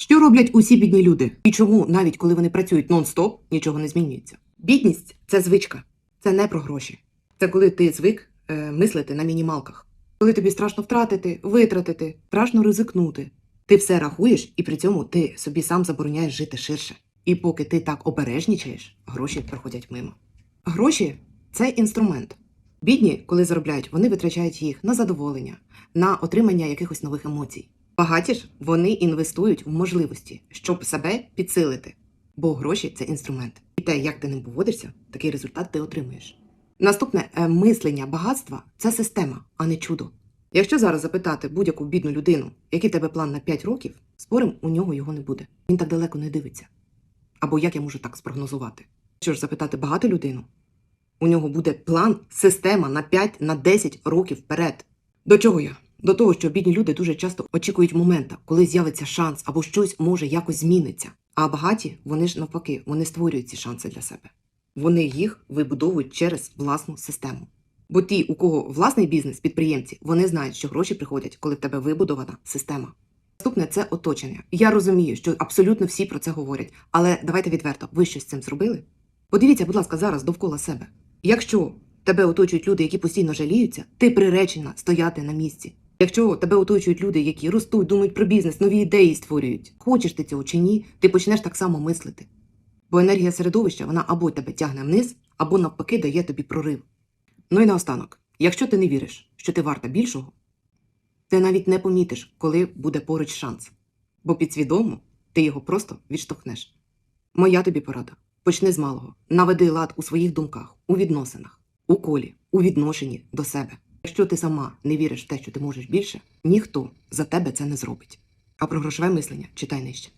Що роблять усі бідні люди? І чому, навіть коли вони працюють нон-стоп, нічого не змінюється? Бідність це звичка, це не про гроші. Це коли ти звик е, мислити на мінімалках. Коли тобі страшно втратити, витратити, страшно ризикнути. Ти все рахуєш, і при цьому ти собі сам забороняєш жити ширше. І поки ти так обережнічаєш, гроші проходять мимо. Гроші це інструмент. Бідні, коли заробляють, вони витрачають їх на задоволення, на отримання якихось нових емоцій. Багаті ж вони інвестують в можливості, щоб себе підсилити. Бо гроші це інструмент. І те, як ти ним поводишся, такий результат ти отримуєш. Наступне е, мислення багатства це система, а не чудо. Якщо зараз запитати будь-яку бідну людину, який тебе план на 5 років, спорим, у нього його не буде. Він так далеко не дивиться. Або як я можу так спрогнозувати? Що ж запитати багату людину, у нього буде план, система на 5 на 10 років вперед. До чого я? До того, що бідні люди дуже часто очікують момента, коли з'явиться шанс або щось може якось зміниться. А багаті, вони ж навпаки, вони створюють ці шанси для себе. Вони їх вибудовують через власну систему. Бо ті, у кого власний бізнес, підприємці, вони знають, що гроші приходять, коли в тебе вибудована система. Наступне це оточення. Я розумію, що абсолютно всі про це говорять, але давайте відверто, ви щось з цим зробили? Подивіться, будь ласка, зараз довкола себе. Якщо тебе оточують люди, які постійно жаліються, ти приречена стояти на місці. Якщо тебе оточують люди, які ростуть, думають про бізнес, нові ідеї створюють, хочеш ти цього чи ні, ти почнеш так само мислити. Бо енергія середовища вона або тебе тягне вниз, або навпаки дає тобі прорив. Ну і наостанок, якщо ти не віриш, що ти варта більшого, ти навіть не помітиш, коли буде поруч шанс, бо підсвідомо ти його просто відштовхнеш. Моя тобі порада: почни з малого, наведи лад у своїх думках, у відносинах, у колі, у відношенні до себе. Якщо ти сама не віриш в те, що ти можеш більше, ніхто за тебе це не зробить. А про грошове мислення читай нижче.